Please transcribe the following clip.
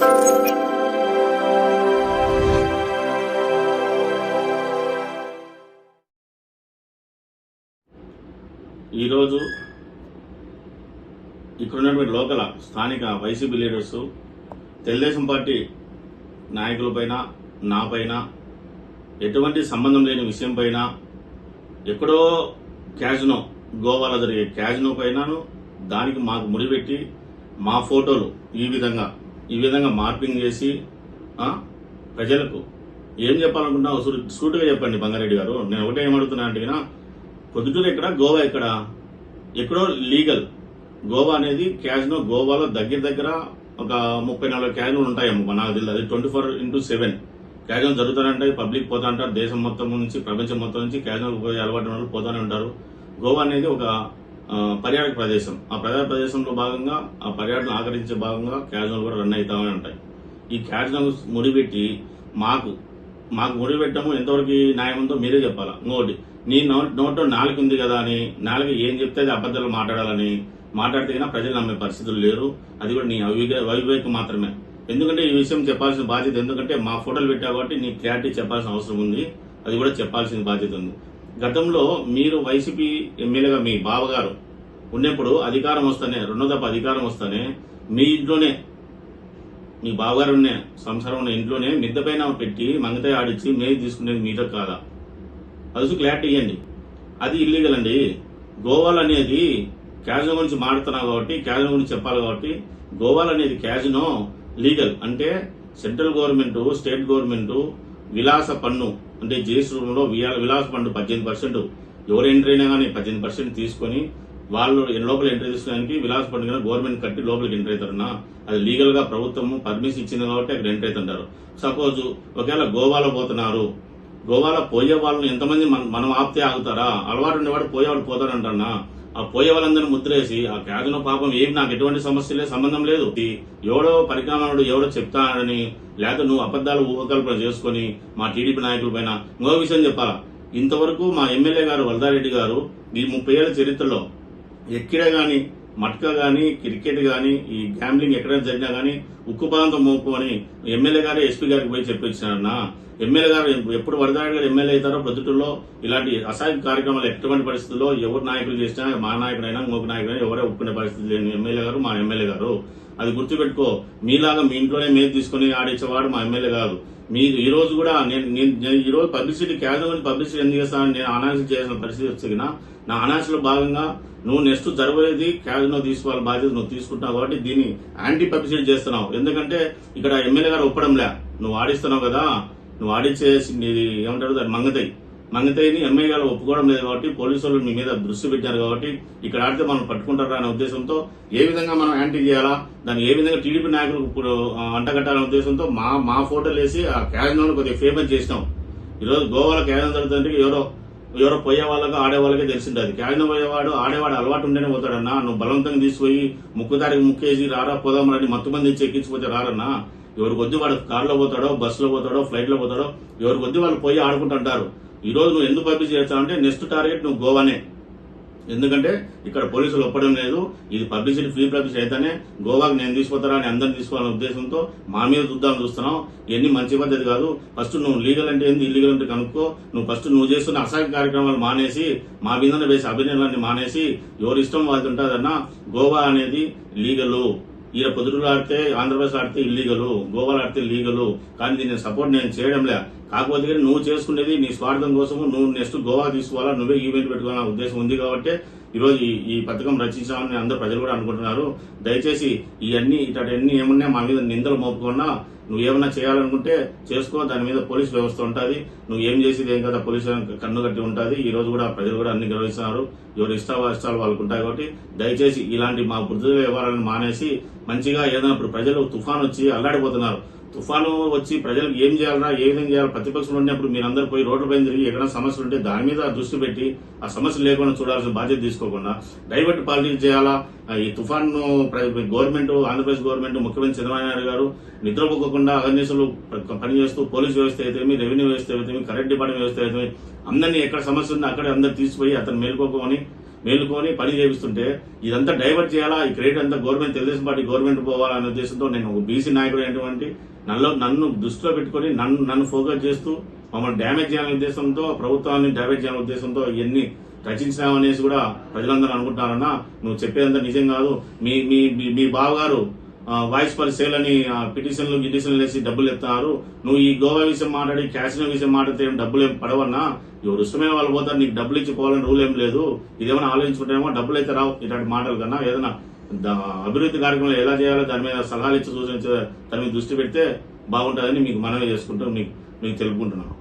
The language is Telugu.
ఈరోజు ఇక్కడ ఉన్నటువంటి లోకల్ స్థానిక వైసీపీ లీడర్స్ తెలుగుదేశం పార్టీ నాయకులపైన నాపైన ఎటువంటి సంబంధం లేని విషయం పైన ఎక్కడో క్యాజినో గోవాలో జరిగే క్యాజినో పైనను దానికి మాకు ముడిపెట్టి మా ఫోటోలు ఈ విధంగా ఈ విధంగా మార్పింగ్ చేసి ప్రజలకు ఏం చెప్పాలనుకుంటున్నా సూటుగా చెప్పండి బంగారెడ్డి గారు. నేను ఒకటే ఏమడుగుతున్నా అంటే పొద్దుటూరు ఎక్కడ? గోవా ఎక్కడ? ఎక్కడో లీగల్. గోవా అనేది క్యాజినో గోవాలో దగ్గర దగ్గర ఒక ముప్పై నాలుగు క్యాజినోలు ఉంటాయేమో నాకు తెలియదు. అది twenty four into seven. Casino జరుగుతారంటాయి public పోతా అంటారు దేశం మొత్తం నుంచి ప్రపంచం మొత్తం నుంచి క్యాజినోలు పోయి అలవాటు ఉన్న వాళ్ళు పోతానే ఉంటారు. గోవా అనేది ఒక పర్యాటక ప్రదేశం. ఆ పర్యాటక ప్రదేశంలో భాగంగా ఆ పర్యాటన ఆకర్షించే భాగంగా క్యాజువల్ కూడా రన్ అవుతామని ఉంటాయి. ఈ క్యాజువల్ ముడిపెట్టి మాకు మాకు ముడి పెట్టము ఎంతవరకు న్యాయం ఉందో మీరే చెప్పాలా? నోటి నీ నోట్ నోట్లో నాలుగు ఉంది కదా అని నాలుగు ఏం చెప్తే అది అబద్ధాలు మాట్లాడాలని మాట్లాడితే ప్రజలు నమ్మే పరిస్థితులు లేరు. అది కూడా నీ అవివే అవివేకం మాత్రమే. ఎందుకంటే ఈ విషయం చెప్పాల్సిన బాధ్యత ఎందుకంటే మా ఫోటోలు పెట్టావు కాబట్టి నీ క్లారిటీ చెప్పాల్సిన అవసరం ఉంది. అది కూడా చెప్పాల్సిన బాధ్యత ఉంది. గతంలో మీరు వైసీపీ ఎమ్మెల్యేగా మీ బావగారు ఉన్నప్పుడు అధికారం వస్తేనే రెండో అధికారం వస్తేనే మీ ఇంట్లోనే మీ బావగారు ఉన్న సంసారం ఉన్న ఇంట్లోనే మిద్దె పైన పెట్టి మంగతాయి ఆడిచ్చి మేలు తీసుకునేది మీతో కాదా? అది క్లారిటీ ఇవ్వండి అది ఇల్లీగల్ అండి. గోవాలు అనేది క్యాజినో గురించి మాడుతున్నావు కాబట్టి క్యాజినో గురించి చెప్పాలి కాబట్టి గోవాలు అనేది క్యాజినో లీగల్. అంటే సెంట్రల్ గవర్నమెంట్ స్టేట్ గవర్నమెంట్ విలాస పన్ను అంటే జీఎస్ రూపంలో విలాస్ విలాస పద్దెనిమిది పర్సెంట్ ఎవరు ఎంట్రీ అయినా కానీ పద్దెనిమిది పర్సెంట్ తీసుకొని వాళ్ళు లోపల ఎంట్రీ తీసుకోవడానికి విలాస పన్ను కింద గవర్నమెంట్ కట్టి లోపలికి ఎంట్రీ అవుతారన్నా అది లీగల్గా ప్రభుత్వం పర్మిషన్ ఇచ్చింది కాబట్టి అక్కడ ఎంట్రీ అవుతుంటారు. సపోజ్ ఒకవేళ గోవాలో పోతున్నారు గోవాలో పోయే వాళ్ళని ఎంతమంది మన- మనం ఆపితే ఆగుతారా? అలవాటు ఉండేవాడు పోయేవాడు పోతాడంటన్నా ఆ పోయే వాళ్ళందరినీ ముద్రేసి ఆ క్యాజినో పాపం ఏమి నాకు ఎటువంటి సమస్య లేదు సంబంధం లేదు. ఎవడో పరిణామాడు ఎవడో చెప్తాడని లేక నువ్వు అబద్ధాలు ఊహకల్పన చేసుకొని మా టీడీపీ నాయకుల పైన ఇంకో విషయం చెప్పాలా? ఇంతవరకు మా ఎమ్మెల్యే గారు వరదారెడ్డి గారు ఈ ముప్పై ఏళ్ళ చరిత్రలో ఎక్కడ కానీ మట్కా కానీ క్రికెట్ కానీ ఈ గ్యాంబ్లింగ్ ఎక్కడైనా జరిగినా గానీ ఉక్కుపాదంతో మోపు అని ఎమ్మెల్యే గారు ఎస్పీ గారికి పోయి చెప్పించారన్న ఎమ్మెల్యే గారు ఎప్పుడు వరదారెడ్డి గారు ఎమ్మెల్యే అవుతారో ప్రొద్దుటూరులో ఇలాంటి అసాయ కార్యక్రమాలు ఎటువంటి పరిస్థితుల్లో ఎవరు నాయకులు చేసినా మా నాయకుడైనా ఇంకొక నాయకుడైనా ఎవరే ఒప్పుకునే పరిస్థితి లేని ఎమ్మెల్యే గారు మా ఎమ్మెల్యే గారు. అది గుర్తుపెట్టుకో. మీలాగా మీ ఇంట్లోనే మేలు తీసుకుని ఆడించేవాడు మా ఎమ్మెల్యే గారు. మీరు ఈ రోజు కూడా నేను నేను ఈ రోజు పబ్లిసిటీ క్యాజువల్ పబ్లిసిటీ ఎందుకు చేస్తానని నేను అనాలిసిస్ చేసిన పరిస్థితి వచ్చిన నా అనాలిసిస్లో భాగంగా నువ్వు నెక్స్ట్ జరగలేదు క్యాజినో తీసుకోవాలి బాధ్యత నువ్వు తీసుకుంటున్నావు కాబట్టి దీన్ని యాంటీ పబ్లిసిటీ చేస్తున్నావు. ఎందుకంటే ఇక్కడ ఎమ్మెల్యే గారు ఒప్పడంలే నువ్వు ఆడిస్తున్నావు కదా. నువ్వు ఆడించేసి ఏమంటారు? దాన్ని మంగతాయి మంగతేని ఎంఐ గారు ఒప్పుకోవడం లేదు కాబట్టి పోలీసులు మీ మీద దృష్టి పెట్టారు కాబట్టి ఇక్కడ ఆడితే మనం పట్టుకుంటారా అనే ఉద్దేశంతో ఏ విధంగా మనం యాంటీ చేయాలా దాన్ని ఏ విధంగా టీడీపీ నాయకులకు అంటగట్టాలనే ఉద్దేశంతో మా మా ఫోటోలు వేసి ఆ క్యాజినోని కొద్దిగా ఫేమస్ చేసినాం. ఈరోజు గోవాలో క్యాజినో జరుగుతుంటే ఎవరో ఎవరో పోయే వాళ్ళకి ఆడే వాళ్ళకే అది. క్యాజినో పోయేవాడు ఆడేవాడు అలవాటు ఉండేనే పోతాడన్నా నువ్వు బలవంతంగా తీసుకుపోయి ముక్కుదారికి ముక్కేసి రారా పోదామని రండి మత్తు మంది ఎక్కించిపోతే రారన్నా. ఎవరి కొద్ది వాడు కార్లో పోతాడో బస్సులో పోతాడో ఫ్లైట్లో పోతాడో ఎవరి కొద్ది వాళ్ళు పోయి ఆడుకుంటుంటారు. ఈ రోజు నువ్వు ఎందుకు పబ్లిష్ చేస్తావంటే నెక్స్ట్ టార్గెట్ నువ్వు గోవానే. ఎందుకంటే ఇక్కడ పోలీసులు ఒప్పడం లేదు. ఇది పబ్లిసిటీ ఫ్రీ పబ్లిసిటీ అయితేనే గోవాకి నేను తీసుకుపోతారా అని అందరిని తీసుకోవాలనే ఉద్దేశంతో మా మీద చూద్దాం చూస్తున్నాం ఇవన్నీ మంచి పద్ధతి కాదు. ఫస్ట్ నువ్వు లీగల్ అంటే ఏంది? ఇల్లీగల్ అంటే కనుక్కో. నువ్వు ఫస్ట్ నువ్వు చేస్తున్న అసహ్య కార్యక్రమాలు మానేసి మా మీద వేసే అభినయాలన్నీ మానేసి ఎవరి ఇష్టం వాళ్ళకి ఉంటుందన్నా గోవా అనేది లీగల్ ఈయన పొదురులు ఆడితే ఆంధ్రప్రదేశ్ ఆడితే ఇల్లీగలు గోవాలు ఆడితే లీగలు కానీ దీన్ని సపోర్ట్ నేను చేయడంలే. కాకపోతే కానీ నువ్వు చేసుకునేది నీ స్వార్థం కోసము నువ్వు నెక్స్ట్ గోవా తీసుకోవాలా నువ్వే ఈవెంట్ పెట్టుకోవాలన్న ఉద్దేశం ఉంది కాబట్టి ఈరోజు ఈ పథకం రచించామని అందరూ ప్రజలు కూడా అనుకుంటున్నారు. దయచేసి ఇవన్నీ ఇటన్నీ ఏమున్నా మా మీద నిందలు మోపుకున్నా నువ్వు ఏమన్నా చేయాలనుకుంటే చేసుకో దాని మీద పోలీస్ వ్యవస్థ ఉంటుంది. నువ్వు ఏం చేసేది ఏం కదా పోలీసు కన్ను కట్టి ఉంటుంది. ఈ రోజు కూడా ప్రజలు కూడా అన్ని గౌరవిస్తున్నారు. ఎవరి ఇష్టాయిష్టాలు వాళ్ళకు ఉంటాయి కాబట్టి దయచేసి ఇలాంటి మా బుద్ధి వ్యవహారాలను మానేసి మంచిగా ఏదైనా ఇప్పుడు ప్రజలు తుఫాన్ వచ్చి అల్లాడిపోతున్నారు. తుఫాను వచ్చి ప్రజలకు ఏం చేయాలన్నా ఏ విధంగా చేయాలి ప్రతిపక్షంలో ఉన్నప్పుడు మీరందరూ పోయి రోడ్లపైన తిరిగి ఎక్కడ సమస్యలు ఉంటే దాని మీద దృష్టి పెట్టి ఆ సమస్య లేకుండా చూడాల్సిన బాధ్యత తీసుకోకుండా డైవర్ట్ పాలిటిక్స్ చేయాలా? ఈ తుఫాన్ గవర్నమెంట్ ఆంధ్రప్రదేశ్ గవర్నమెంట్ ముఖ్యమంత్రి చంద్రబాబు నాయుడు గారు నిద్రపోకుండా అగర్నిసలు పనిచేస్తూ పోలీస్ వ్యవస్థ అయితేమి రెవెన్యూ వ్యవస్థ అయితేమి కరెంట్ డిపార్ట్మెంట్ వ్యవస్థ అయితేమి అందరినీ ఎక్కడ సమస్య ఉందో అక్కడే అందరు తీసిపోయి అతను మేల్కోకమని మేలుకొని పని చేపిస్తుంటే ఇదంతా డైవర్ట్ చేయాలా? ఈ క్రెడిట్ అంతా గవర్నమెంట్ తెలుగుదేశం పార్టీ గవర్నమెంట్ పోవాలనే ఉద్దేశంతో నేను ఒక బీసీ నాయకుడు అయినటువంటి నన్ను నన్ను దృష్టిలో పెట్టుకొని నన్ను నన్ను ఫోకస్ చేస్తూ మమ్మల్ని డ్యామేజ్ చేయాలనే ఉద్దేశంతో ప్రభుత్వాన్ని డ్యామేజ్ చేయాలనే ఉద్దేశంతో ఇవన్నీ రచించినామనేసి కూడా ప్రజలందరూ అనుకుంటారన్నా నువ్వు చెప్పేదంతా నిజం కాదు. మీ మీ మీ- మీ బావగారు వాయిస్ పర్ సేల్ అని పిటిషన్లు గిటిషన్లు వేసి డబ్బులు ఎత్తున్నారు నువ్వు ఈ గోవా విషయం మాట్లాడి క్యాసినో విషయం మాట్లాడితే ఏం డబ్బులు ఏం పడవన్నా? ఎవరు ఇష్టమైన వాళ్ళు పోతారు నీకు డబ్బులు ఇచ్చి పోవాలని రూల్ ఏం లేదు. ఇదేమైనా ఆలోచించుకుంటేమో డబ్బులు అయితే రావు ఇలాంటి మాటలు కన్నా ఏదైనా అభివృద్ధి కార్యక్రమాలు ఎలా చేయాలో దాని మీద సలహాలు ఇచ్చి సూచించే దాని మీద దృష్టి పెడితే బాగుంటుందని మీకు మనవి చేసుకుంటూ మీకు మీకు తెలుపుకుంటున్నాను.